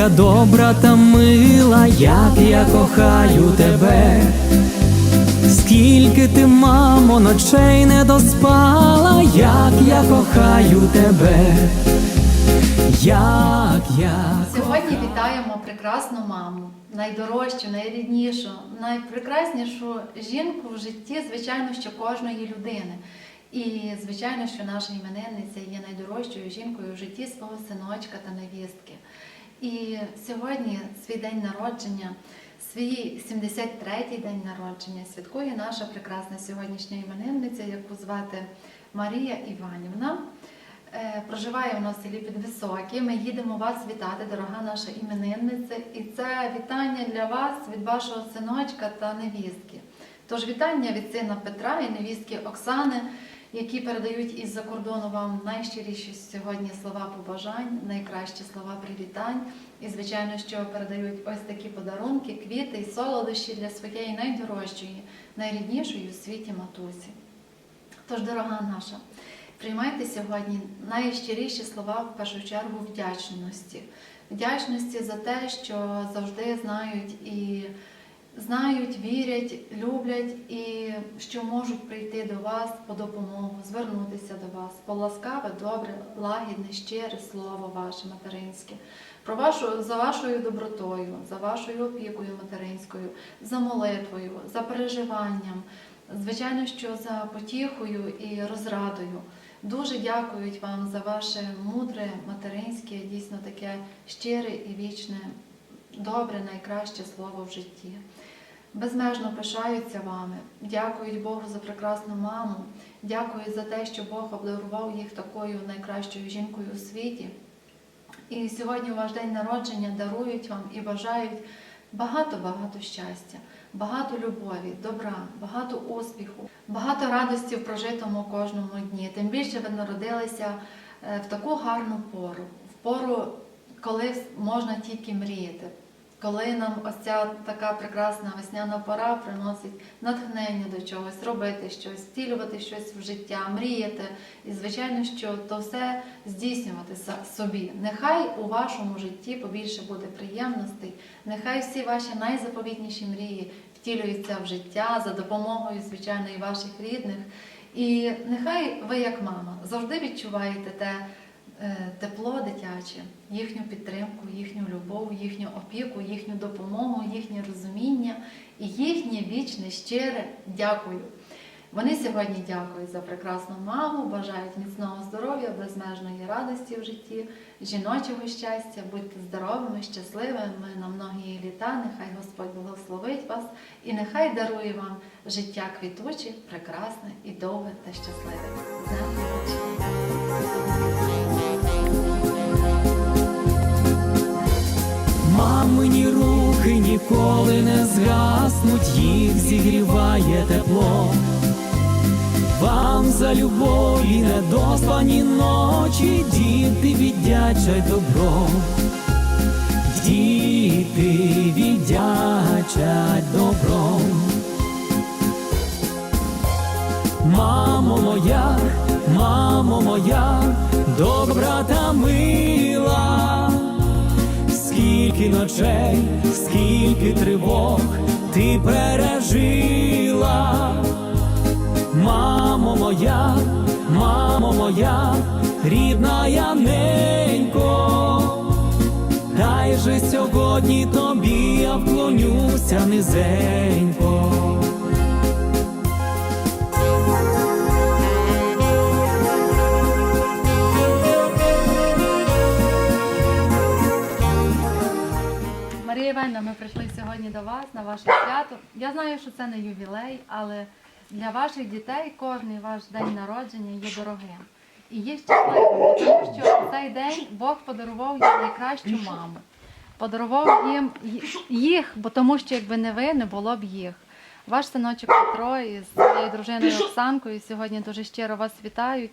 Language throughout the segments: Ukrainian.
ненька, добра та мила, як я кохаю тебе. Скільки ти, мамо, ночей не доспала, як я кохаю тебе, як я Сьогодні вітаємо прекрасну маму, найдорожчу, найріднішу, найпрекраснішу жінку в житті, звичайно, що кожної людини. І звичайно, що наша іменинниця є найдорожчою жінкою в житті свого синочка та невістки. І сьогодні свій день народження, свій 73-й день народження святкує наша прекрасна сьогоднішня іменинниця, яку звати Марія Іванівна. Е, Проживає у нас в селі. Ми їдемо вас вітати, дорога наша іменинниця. І це вітання для вас від вашого синочка та невістки. Тож вітання від сина Петра і невістки Оксани, які передають із-за кордону вам найщиріші сьогодні слова побажань, найкращі слова привітань. І, звичайно, що передають ось такі подарунки, квіти і солодощі для своєї найдорожчої, найріднішої у світі матусі. Тож, дорога наша, приймайте сьогодні найщиріші слова в першу чергу вдячності. Вдячності за те, що завжди знають і знають, вірять, люблять і що можуть прийти до вас по допомогу, звернутися до вас по ласкаве, добре, лагідне, щире слово ваше материнське. Про вашу за вашою добротою, за вашою опікою материнською, за молитвою, за переживанням, звичайно, що за потіхою і розрадою. Дуже дякують вам за ваше мудре, материнське, дійсно таке щире і вічне, добре, найкраще слово в житті. Безмежно пишаються вами, дякують Богу за прекрасну маму, дякують за те, що Бог обдарував їх такою найкращою жінкою у світі. І сьогодні у ваш день народження дарують вам і бажають багато-багато щастя, багато любові, добра, багато успіху, багато радості в прожитому кожному дні. Тим більше ви народилися е, в таку гарну пору, в пору, коли можна тільки мріяти. Коли нам ось ця така прекрасна весняна пора приносить натхнення до чогось, робити щось, втілювати щось в життя, мріяти, і звичайно, що то все здійснювати собі. Нехай у вашому житті побільше буде приємностей, нехай всі ваші найзаповітніші мрії втілюються в життя за допомогою, звичайно, і ваших рідних. І нехай ви, як мама, завжди відчуваєте те тепло дитяче, їхню підтримку, їхню любов, їхню опіку, їхню допомогу, їхнє розуміння і їхнє вічне щире дякую. Вони сьогодні дякують за прекрасну маму, бажають міцного здоров'я, безмежної радості в житті, жіночого щастя, будьте здоровими, щасливими на многії літа. Нехай Господь благословить вас і нехай дарує вам життя квітуче, прекрасне і довге та щасливе. З руки ніколи не згаснуть, їх зігріває тепло. Вам за любов і недоспані ночі діти віддячать добро. Діти віддячать добром. Мамо моя, мамо моя, добра та мила. Скільки ночей, скільки тривог ти пережила, мамо моя, мамо моя, рідна ненько, дай же сьогодні тобі я вклонюся низенько. Ми прийшли сьогодні до вас на ваше свято. Я знаю, що це не ювілей, але для ваших дітей кожний ваш день народження є дорогим. І є щасливим, тому що в цей день Бог подарував їм найкращу маму. Подарував їм їх, бо тому що якби не ви, не було б їх. Ваш синочок Петро із своєю дружиною Оксанкою сьогодні дуже щиро вас вітають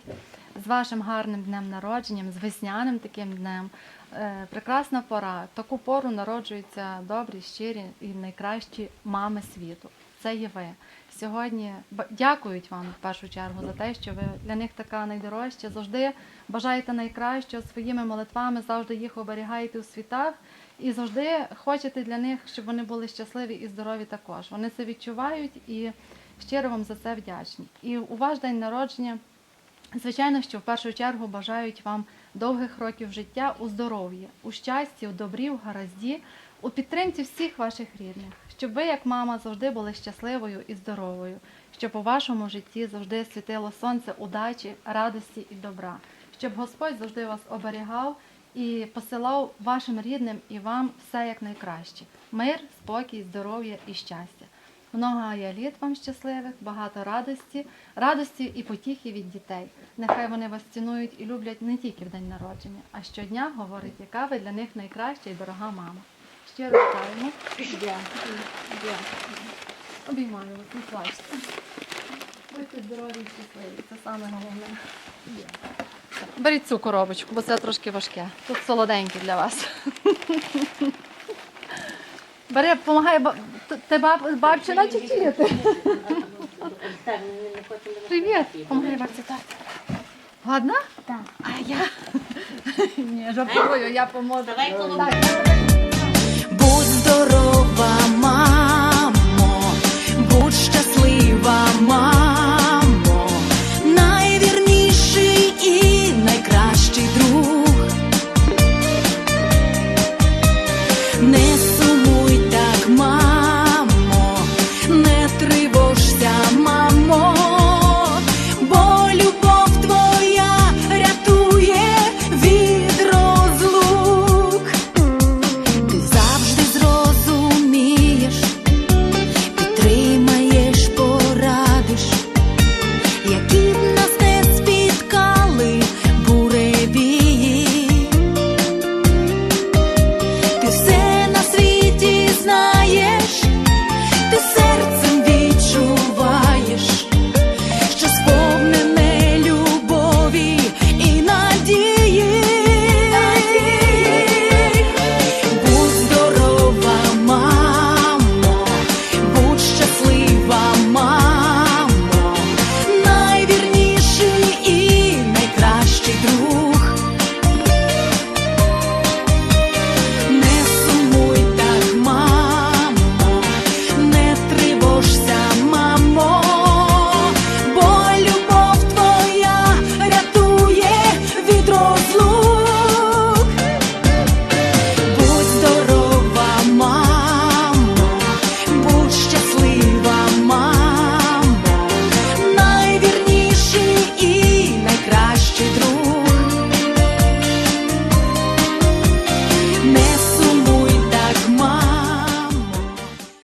з вашим гарним днем народженням, з весняним таким днем. Е, Прекрасна пора. Таку пору народжуються добрі, щирі і найкращі мами світу. Це є ви. Сьогодні дякують вам в першу чергу за те, що ви для них така найдорожча. Завжди бажаєте найкращого своїми молитвами, завжди їх оберігаєте у світах І завжди хочете для них, щоб вони були щасливі і здорові також. Вони це відчувають і щиро вам за це вдячні. І у ваш день народження, звичайно, що в першу чергу бажають вам довгих років життя у здоров'ї, у щасті, у добрі, у гаразді, у підтримці всіх ваших рідних, щоб ви, як мама, завжди були щасливою і здоровою, щоб у вашому житті завжди світило сонце удачі, радості і добра, щоб Господь завжди вас оберігав і посилав вашим рідним і вам все як найкраще: мир, спокій, здоров'я і щастя. Много літ вам щасливих, багато радості, радості і потіхи від дітей. Нехай вони вас цінують і люблять не тільки в день народження, а щодня говорить, яка ви для них найкраща і дорога мама. Щиро вітаємо. Дякую. Обіймаю вас, не плачте. Будьте здорові і щасливі, це саме головне. Беріть цю коробочку, бо це трошки важке. Тут солоденьке для вас. Бери, допомагай. Т- ти баб... бабчина чи? Так, ми не хочемо. Привіт, помагай бабці так. Ладно? Так. А я? Ні, жартую, я поможу. Давай коло Так.